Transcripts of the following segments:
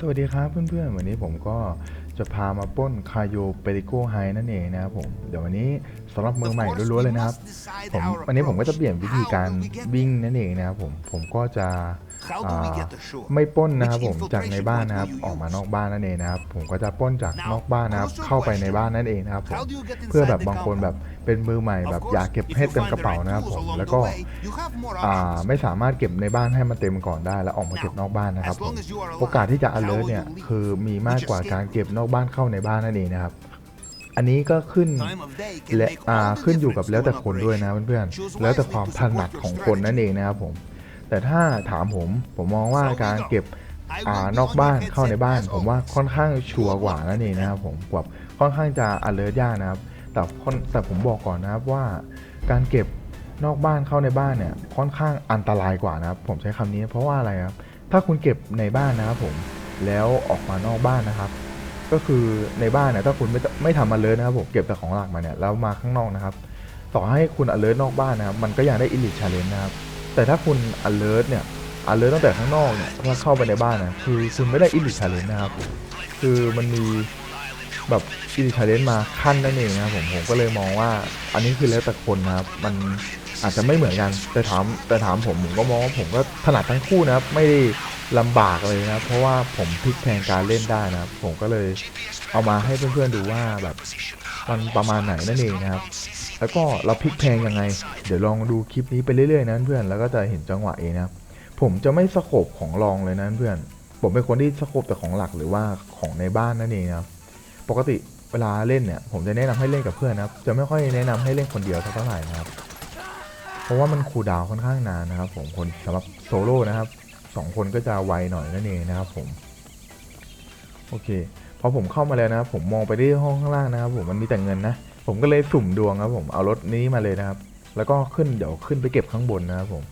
สวัสดีครับเพื่อนๆ วันนี้ผมก็จะพามาป้นคาโยเปริโกไฮนั่นเองนะครับผม เดี๋ยววันนี้สำหรับมือใหม่ล้วนๆเลยนะครับผมวันนี้ผมก็จะเปลี่ยนวิธีการวิ่งนั่นเองนะครับผม ผมก็จะ ไม่ปล้นนะครับผมจากในบ้านนะครับออกมานอกบ้านนั่นเองนะครับผมก็จะปล้นจากนอกบ้านนะครับเข้าไปในบ้านนั่นเองนะครับผมเพื่อแบบบางคนแบบเป็นมือใหม่แบบอยากเก็บให้เต็มกระเป๋านะครับผมแล้วก็อ่าไม่สามารถเก็บในบ้านให้มันเต็มก่อนได้ แล้วออกมาเก็บนอกบ้านนะครับผมโอกาสที่จะ alert เนี่ยคือมีมากกว่าการเก็บนอกบ้านเข้าในบ้านนั่นเองนะครับอันนี้ก็ขึ้นและอ่าขึ้นอยู่กับแล้วแต่คนด้วยนะเพื่อนๆแล้วแต่ความถนัดของคนนั่นเองนะครับผม แต่ถ้าถามผมผมมองว่าการเก็บอ่านอกบ้านเข้าในบ้าน ผมว่าค่อนข้างชัวร์กว่านั่นเองนะครับผมแบบค่อนข้างจะ alert ยากนะครับ แต่คนแต่ผมบอกก่อนนะครับว่าการเก็บนอกบ้านเข้าในบ้านเนี่ยค่อนข้างอันตรายกว่านะครับ ผมใช้คำนี้เพราะว่าอะไรครับถ้าคุณเก็บในบ้านนะครับผมแล้วออกมานอกบ้านนะครับ ก็คือในบ้านเนี่ยถ้าคุณไม่ไม่ทำมาเลยนะครับผมเก็บแต่ของหลักมาเนี่ยแล้วมาข้างนอกนะครับ ต่อให้คุณ alert นอกบ้านนะครับมันก็ยังได้ elite challenge นะครับ แต่ถ้าคุณ alert เนี่ย alert ตั้งแต่ข้างนอกเนี่ยแล้วเข้าไปในบ้านนะคือคุณไม่ได้ elite challenge นะครับ คือมันมีแบบ elite challenge มาขั้นนั่นเองนะครับผมผมก็เลยมองว่าอันนี้คือแล้วแต่คนนะครับ มันอาจจะไม่เหมือนกันแต่ถามแต่ถามผมผมก็มองว่าผมก็ถนัดทั้งคู่นะครับ ไม่ได้ลำบากเลยนะครับเพราะว่าผมพลิกแพลงการเล่นได้นะครับผมก็เลยเอามาให้เพื่อนๆดูว่าแบบมันประมาณไหนนั่นเองนะครับ แล้วก็เราพลิกแพงยังไง เดี๋ยวลองดูคลิปนี้ไปเรื่อยๆนะเพื่อนแล้วก็จะเห็นจังหวะเองนะครับผมจะไม่สโคบของรองเลยนะเพื่อน ผมเป็นคนที่สโคบแต่ของหลักหรือว่าของในบ้านนั่นเองนะครับปกติเวลาเล่นเนี่ยผมจะแนะนำให้เล่นกับเพื่อนนะครับจะไม่ค่อยแนะนำให้เล่นคนเดียวเท่าไหร่นะครับ เพราะว่ามันคูลดาวค่อนข้างนานนะครับ ผมคนสำหรับโซโล่นะครับสองคนก็จะไวหน่อยนั่นเองนะครับผมโอเคพอผมเข้ามาแล้วนะครับผมมองไปที่ห้องข้างล่างนะครับผมมันมีแต่เงินนะ ผมก็เลยสุ่มดวงครับผมเอารถนี้มาเลยนะครับ แล้วก็ขึ้นเดี๋ยวขึ้นไปเก็บข้างบนนะครับผม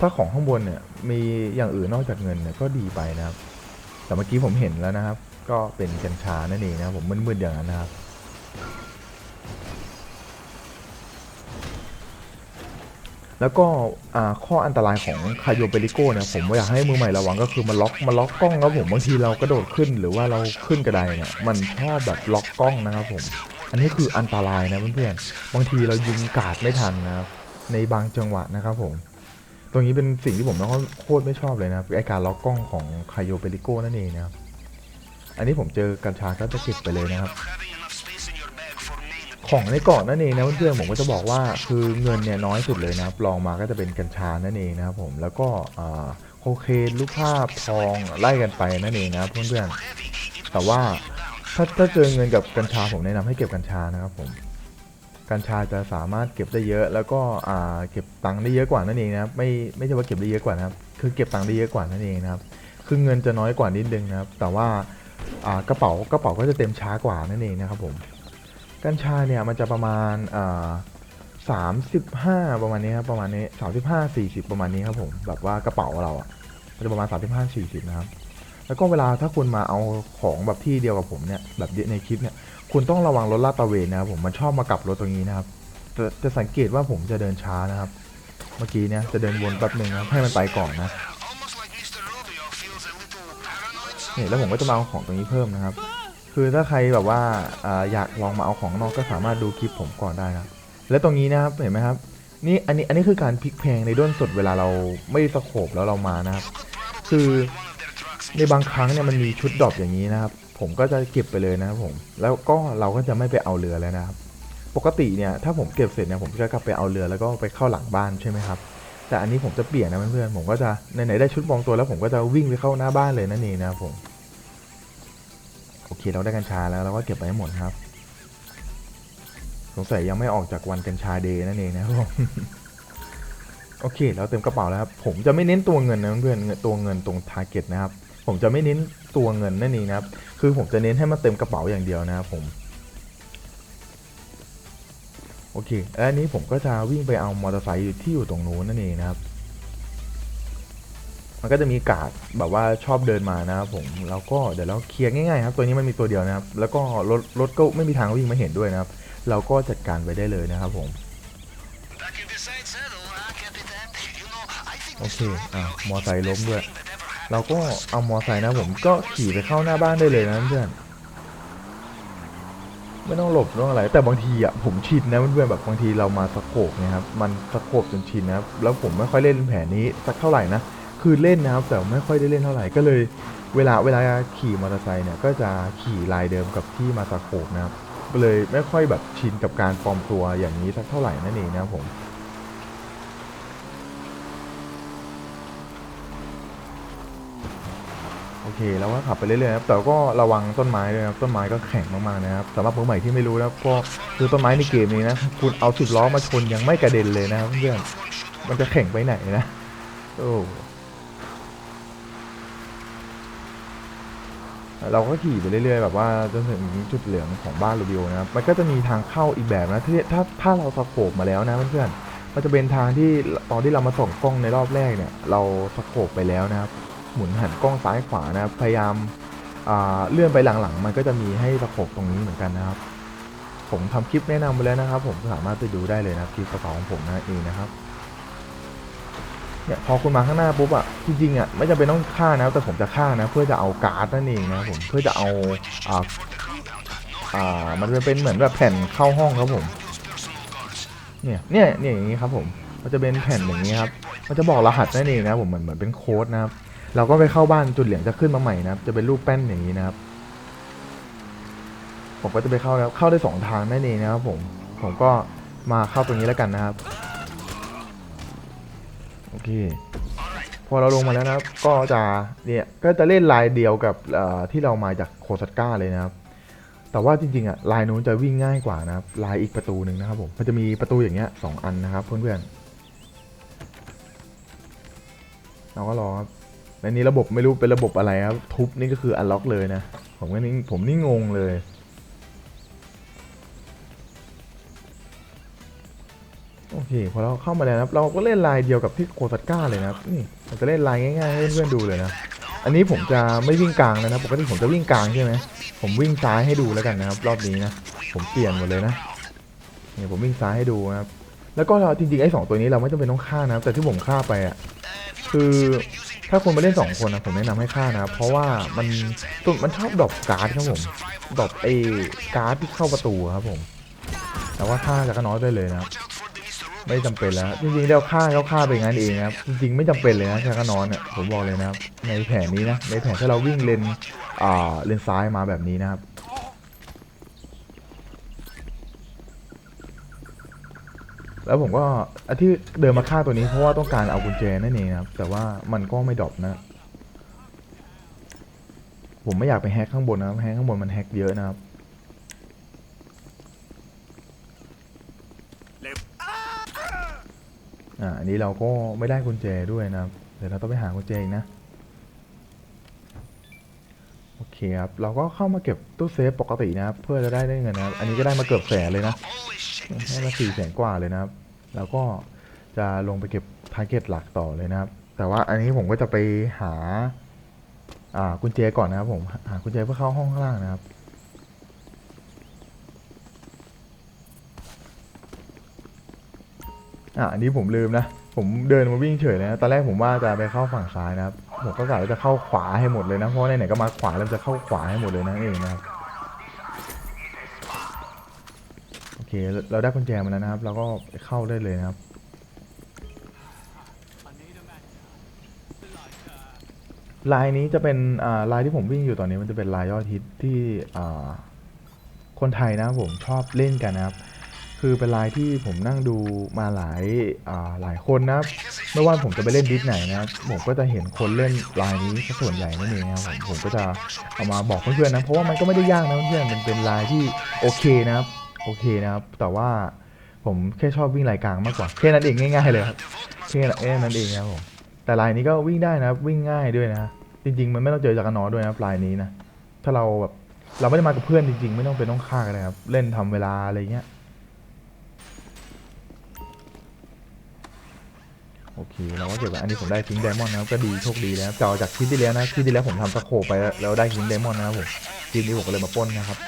ถ้าของข้างบนเนี่ย มีอย่างอื่นนอกจากเงินเนี่ยก็ดีไปนะครับ แต่เมื่อกี้ผมเห็นแล้วนะครับ ก็เป็นกัญชานั่นเองนะครับผมมืดๆอย่างนั้นนะครับ แล้วก็ข้ออันตรายของคาโยเปริโกเนี่ยผมอยากให้มือใหม่ระวังก็คือมันล็อกมันล็อกกล้องครับผมบางทีเรากระโดดขึ้นหรือว่าเราขึ้นกระไดเนี่ยมันชอบแบบล็อกกล้องนะครับผม อันนี้คืออันตรายนะเพื่อนๆบางทีเรายิงกาดไม่ทันนะครับในบางจังหวะนะครับผม ตรงนี้เป็นสิ่งที่ผมโคตรไม่ชอบเลยนะไอการล็อกกล้องของคาโยเปริโกนั่นเองนะครับอันนี้ผมเจอกัญชาก็จะเก็บไปเลยนะครับ ของในเกาะนั่นเองนะเพื่อนๆผมก็จะบอกว่าคือเงินเนี่ยน้อยสุดเลยนะครับลองมาก็จะเป็นกัญชานั่นเองนะครับผมแล้วก็โคเคนลูกภาพทองไล่กันไปนั่นเองนะครับเพื่อนๆแต่ว่าถ้าถ้าเจอเงินกับกัญชาผมแนะนำให้เก็บกัญชานะครับผมกัญชาจะสามารถเก็บได้เยอะแล้วก็อ่าเก็บตังค์ได้เยอะกว่านั่นเองนะครับไม่ไม่ใช่ว่าเก็บได้เยอะกว่านะครับคือเก็บตังค์ได้เยอะกว่านั่นเองนะครับคือเงินจะน้อยกว่านิดนึงนะครับ แต่ว่าอ่ากระเป๋ากระเป๋าก็จะเต็มช้ากว่านั่นเองนะครับผม กัญชาเนี่ยมันจะประมาณอ่าสามสิบห้าประมาณนี้ครับประมาณนี้สามสิบห้าสี่สิบประมาณนี้ครับผมแบบว่ากระเป๋าเราอะมันจะประมาณสามสิบห้าสี่สิบนะครับแล้วก็เวลาถ้าคุณมาเอาของแบบที่เดียวกับผมเนี่ยแบบในคลิปเนี่ยคุณต้องระวังรถลาดตระเวนนะครับผมมันชอบมากลับรถตรงนี้นะครับจะจะสังเกตว่าผมจะเดินช้านะครับ เมื่อกี้เนี่ยจะเดินวนแป๊บหนึ่งนะครับให้มันไปก่อนนะเนี่ยแล้วผมก็จะมาเอาของตรงนี้เพิ่มนะครับ คือถ้าใครแบบว่าอยากลองมาเอาของนอกก็สามารถดูคลิปผมก่อนได้นะครับและตรงนี้นะครับเห็นไหมครับนี่อันนี้อันนี้คือการพลิกแพงในด้นสดเวลาเราไม่สโคบแล้วเรามานะครับ คือในบางครั้งเนี่ยมันมีชุดดรอปอย่างนี้นะครับ ผมก็จะเก็บไปเลยนะครับผม แล้วก็เราก็จะไม่ไปเอาเรือแล้วนะครับ ปกติเนี่ยถ้าผมเก็บเสร็จเนี่ยผมจะกลับไปเอาเรือแล้วก็ไปเข้าหลังบ้านใช่ไหมครับแต่อันนี้ผมจะเปลี่ยนนะเพื่อนๆผมก็จะไหนๆได้ชุดมองตัวแล้วผมก็จะวิ่งไปเข้าหน้าบ้านเลยนั่นเองนะครับผม เคเราได้กัญชาแล้วเราก็เก็บไปให้หมดครับสงสัยยังไม่ออกจากวันกัญชาเดย์นั่นเองนะครับผมโอเค เราเต็มกระเป๋าแล้วครับ ผมจะไม่เน้นตัวเงินนะเพื่อนตัวเงินตรงทาร์เก็ตนะครับ ผมจะไม่เน้นตัวเงินนั่นเองนะครับ คือผมจะเน้นให้มันเต็มกระเป๋าอย่างเดียวนะครับผม โอเค แล้วอันนี้ผมก็จะวิ่งไปเอามอเตอร์ไซค์ที่อยู่ตรงนู้นนั่นเองนะครับ มันก็จะมีกาดแบบว่าชอบเดินมานะครับผมแล้วก็เดี๋ยวเราเคลียร์ง่ายๆครับตัวนี้มันมีตัวเดียวนะครับ แล้วก็รถรถก็ไม่มีทางวิ่งมาเห็นด้วยนะครับ เราก็จัดการไปได้เลยนะครับผมโอเคอะมอไซค์ล้มด้วย เราก็เอามอไซค์นะผมก็ขี่ไปเข้าหน้าบ้านได้เลยนะเพื่อนไม่ต้องหลบไม่ต้องอะไร แต่บางทีอะผมชินนะเพื่อนๆแบบบางทีเรามาสโคบนะครับมันสโคบจนชินนะครับแล้วผมไม่ค่อยเล่นแผนนี้สักเท่าไหร่นะ คือเล่นนะครับแต่ไม่ค่อยได้เล่นเท่าไหร่ก็เลยเวลาเวลาขี่มอเตอร์ไซค์เนี่ยก็จะขี่ลายเดิมกับที่มาสโคบนะครับก็เลยไม่ค่อยแบบชินกับการปลอมตัวอย่างนี้สักเท่าไหร่นั่นเองนะครับผมโอเคแล้วก็ขับไปเรื่อยๆครับแต่ก็ระวังต้นไม้ด้วยนะครับต้นไม้ก็แข็งมากๆนะครับสำหรับมือใหม่ที่ไม่รู้นะครับก็คือต้นไม้ในเกมนี้นะคุณเอาสิบล้อมาชนยังไม่กระเด็นเลยนะครับเพื่อนมันจะแข็งไปไหนนะโอ้ เราก็ขี่ไปเรื่อยๆแบบว่าจนถึงจุดเหลืองของบ้านรูบิโอนะครับมันก็จะมีทางเข้าอีกแบบนะที่ถ้าถ้าเราสโคบมาแล้วนะเพื่อนๆมันจะเป็นทางที่ตอนที่เรามาส่องกล้องในรอบแรกเนี่ย เราสโคบไปแล้วนะครับ หมุนหันกล้องซ้ายขวานะครับพยายามาเลื่อนไปหลังๆ มันก็จะมีให้ประกบตรงนี้เหมือนกันนะครับ ผมทำคลิปแนะนำไปแล้วนะครับ ผมสามารถไปดูได้เลยนะครับคลิปประกอบของผมนะเองนะครับ เนี่ยพอคุณมาข้างหน้าปุ๊บอะจริงๆอะไม่จำเป็นต้องฆ่านะแต่ผมจะฆ่านะ เพื่อจะเอาการ์ดนั่นเองนะผมเพื่อจะเอาอ่าอ่ามันจะเป็นเหมือนแบบแผ่นเข้าห้องครับผม เนี่ยเนี่ยเนี่ยอย่างนี้ครับผมมันจะเป็นแผ่นอย่างนี้ครับมันจะบอกรหัสนั่นเองนะผมเหมือนเหมือนเป็นโค้ดนะครับเราก็ไปเข้าบ้านจุดเหลืองจะขึ้นมาใหม่นะครับ จะเป็นรูปแป้นอย่างนี้นะครับ ผมก็จะไปเข้าแล้วเข้าได้สองทางนั่นเองนะครับผมผมก็มาเข้าตรงนี้แล้วกันนะครับ เค พอเราลงมาแล้วนะครับ ก็จะเนี่ยก็จะเล่นลายเดียวกับที่เรามาจากโคซัตก้าเลยนะครับ แต่ว่าจริงๆอะลายนู้นจะวิ่งง่ายกว่านะครับ ลายอีกประตูหนึ่งนะครับผม มันจะมีประตูอย่างเงี้ยสองอันนะครับเพื่อนๆ เราก็รอครับในนี้ระบบไม่รู้เป็นระบบอะไรครับ ทุบนี่ก็คืออันล็อกเลยนะ ผมก็นี่ผมนี่งงเลย พอเราเข้ามาแล้วนะเราก็เล่นลายเดียวกับที่โคซัตก้าเลยนะครับนี่เราจะเล่นลายง่ายๆให้เพื่อนๆดูเลยนะอันนี้ผมจะไม่วิ่งกลางแล้วนะปกติผมจะวิ่งกลางใช่ไหมผมวิ่งซ้ายให้ดูแล้วกันนะครับ รอบนี้นะผมเปลี่ยนหมดเลยนะเนี่ยผมวิ่งซ้ายให้ดูนะครับแล้วก็เราจริงๆไอ้สองตัวนี้เราไม่จำเป็นต้องฆ่านะครับ แต่ที่ผมฆ่าไปอะคือถ้าคนมาเล่นสองคนนะผมแนะนำให้ฆ่านะเพราะว่ามันตัวมันชอบดรอปการ์ดครับผมดรอปไอ้การ์ดที่เข้าประตูครับผม แต่ว่าฆ่าจากรน้อยได้เลยนะครับ ไม่จำเป็นแล้วจริงๆแล้วฆ่าแล้วฆ่าไปงั้นเองครับจริงๆไม่จำเป็นเลยนะจากรนอนเนี่ยผมบอกเลยนะครับในแผนนี้นะในแผนที่เราวิ่งเลนอ่าเลนซ้ายมาแบบนี้นะครับแล้วผมก็อที่เดินมาฆ่าตัวนี้เพราะว่าต้องการเอากุญแจนั่นเองครับ แต่ว่ามันก็ไม่ดรอปนะ ผมไม่อยากไปแฮกข้างบนนะครับแฮกข้างบนมันแฮกเยอะนะครับ อ่าอันนี้เราก็ไม่ได้กุญแจด้วยนะครับเดี๋ยวเราต้องไปหากุญแจอีกนะโอเคครับเราก็เข้ามาเก็บตู้เซฟปกตินะครับ เพื่อจะได้ได้เงินนะครับ อันนี้ก็ได้มาเกือบแสนเลยนะได้มาสี่แสนกว่าเลยนะครับแล้วก็จะลงไปเก็บทาร์เก็ตหลักต่อเลยนะครับ แต่ว่าอันนี้ผมก็จะไปหาอ่ากุญแจก่อนนะครับผมหากุญแจเพื่อเข้าห้องข้างล่างนะครับ อะอันนี้ผมลืมนะ ผมเดินมาวิ่งเฉยเลยนะ ตอนแรกผมว่าจะไปเข้าฝั่งซ้ายนะครับ ผมก็กะว่าจะเข้าขวาให้หมดเลยนะ เพราะไหนๆก็มาขวาแล้วจะเข้าขวาให้หมดเลยนะเองนะครับ โอเค เราได้กุญแจมาแล้วนะครับ เราก็เข้าได้เลยนะครับลายนี้จะเป็นลายที่ผมวิ่งอยู่ตอนนี้มันจะเป็นลายยอดฮิตที่คนไทยนะผมชอบเล่นกันนะครับ คือเป็นลายที่ผมนั่งดูมาหลายาหลายคนนะไม่ว่าผมจะไปเล่นดิสไหนนะผมก็จะเห็นคนเล่นลายนี้ส่วนใหญ่นั่นเองนะครับผมผมก็จะเอามาบอกเพื่อนๆนะเพราะว่ามันก็ไม่ได้ยากนะเพื่อนๆมันเป็นลายที่โอเคนะครับโอเคนะครับแต่ว่าผมแค่ชอบวิ่งลายกลางมากกว่าแค่นั้นเองง่าย ๆเลยครับแค่นั้นเองนะครับผมแต่ลายนี้ก็วิ่งได้นะวิ่งง่ายด้วยนะจริง ๆ มันไม่ต้องเจอจากนอด้วยนะลายนี้นะถ้าเราแบบเราไม่ได้มากับเพื่อนจริง ๆ ไม่ต้องเป็นต้องฆ่ากันนะครับเล่นทำเวลาอะไรเงี้ย โอเคเราก็เก็บไว้อันนี้ผมได้ทิ้งไดมอนด์นะครับก็ดีโชคดีแล้วนะครับจะเอจากคลิปที่แล้วนะคลิปที่แล้วผมทำสโคปไปแล้วได้ทิ้งไดมอนด์นะครับผมคลิปนี้ผมก็เลยมาป้นนะครับ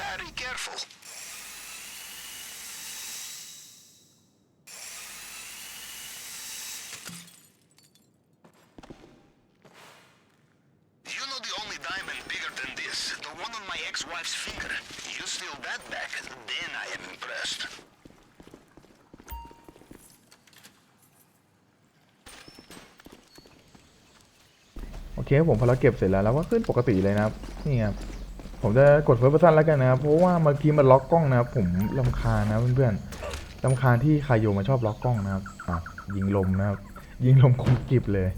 เคผมพอเราเก็บเสร็จแล้วเราก็ขึ้นปกติเลยนะครับนี่ครับผมจะกดเฟิร์สเพอร์ซันแล้วกันนะครับเพราะว่าเมื่อกี้มันล็อกกล้องนะครับผมลำคาญนะเพื่อนๆลำคาญที่คายโยมันชอบล็อกกล้องนะครับอะยิงลมนะครับ ยิงลมคมกิบเลย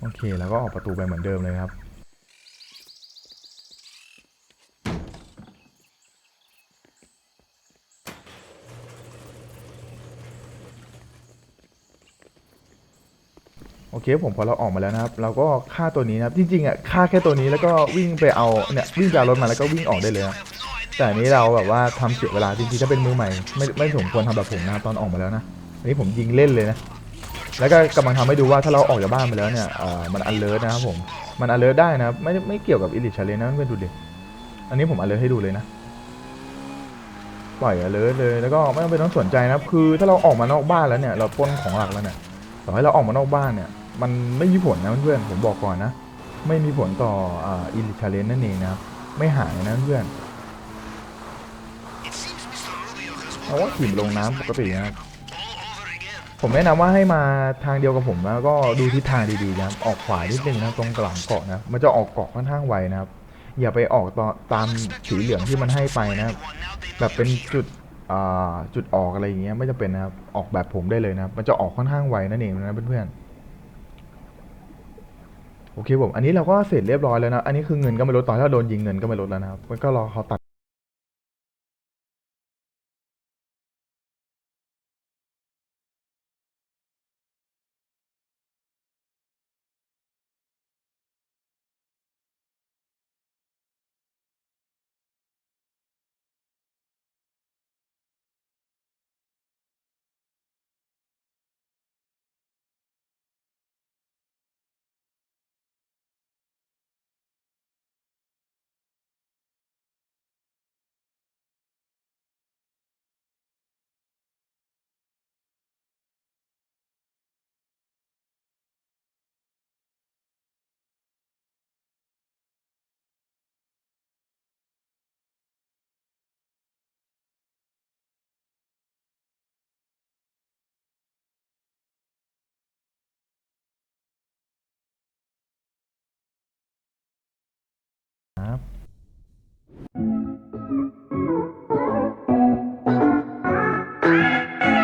โอเค แล้วก็ออกประตูไปเหมือนเดิมเลยครับ อเคผมพอเราออกมาแล้วนะครับ เราก็ฆ่าตัวนี้นะครับ จริงๆอะฆ่าแค่ตัวนี้แล้วก็วิ่งไปเอาเนี่ยวิ่งจากรถมาแล้วก็วิ่งออกได้เลยนะแต่อันนี้เราแบบว่าทำเสียเวลาจริงๆถ้าเป็นมือใหม่ไม่ไม่สมควรทำแบบผมนะครับตอนออกมาแล้วนะอันนี้ผมยิงเล่นเลยนะแล้วก็กำลังทำให้ดูว่าถ้าเราออกจากบ้านไปแล้วเนี่ยเอ่อมันอันเลิศนะครับผมมันอันเลิศได้นะไม่ไม่เกี่ยวกับอิลิชาเลนนะเพื่อนๆดูดิอันนี้ผมอันเลิศให้ดูเลยนะปล่อยอันเลิศเลยแล้วก็ไม่ต้องไปต้องสนใจนะคือถ้าเราออกมานอกบ้านแล้วเนี่ยเราป้นของหลักแล้วเนี่ยต่อให้เราออกมานอกบ้านเนี่ย มันไม่มีผลนะเพื่อนผมบอกก่อนนะ ไม่มีผลต่ออิลิชาเลนนั่นเองนะครับ ไม่หายนะเพื่อนเพราะว่าขี่ลงน้ำปกตินะครับผมแนะนำว่าให้มาทางเดียวกับผมแล้วก็ดูทิศทางดีๆนะครับออกขวานิดนึงนะตรงกลางเกาะนะมันจะออกเกาะค่อนข้างไวนะครับ อย่าไปออกตอตามสีเหลืองที่มันให้ไปนะครับ แบบเป็นจุดจุดออกอะไรอย่างเงี้ยไม่จำเป็นนะครับออกแบบผมได้เลยนะครับ มันจะออกค่อนข้างไวนั่นเองนะเพื่อนๆ โอเคผมอันนี้เราก็เสร็จเรียบร้อยแล้วนะ อันนี้คือเงินก็ไม่ลดตอนถ้าโดนยิงเงินก็ไม่ลดแล้วนะครับก็รอเขาตัด ครับ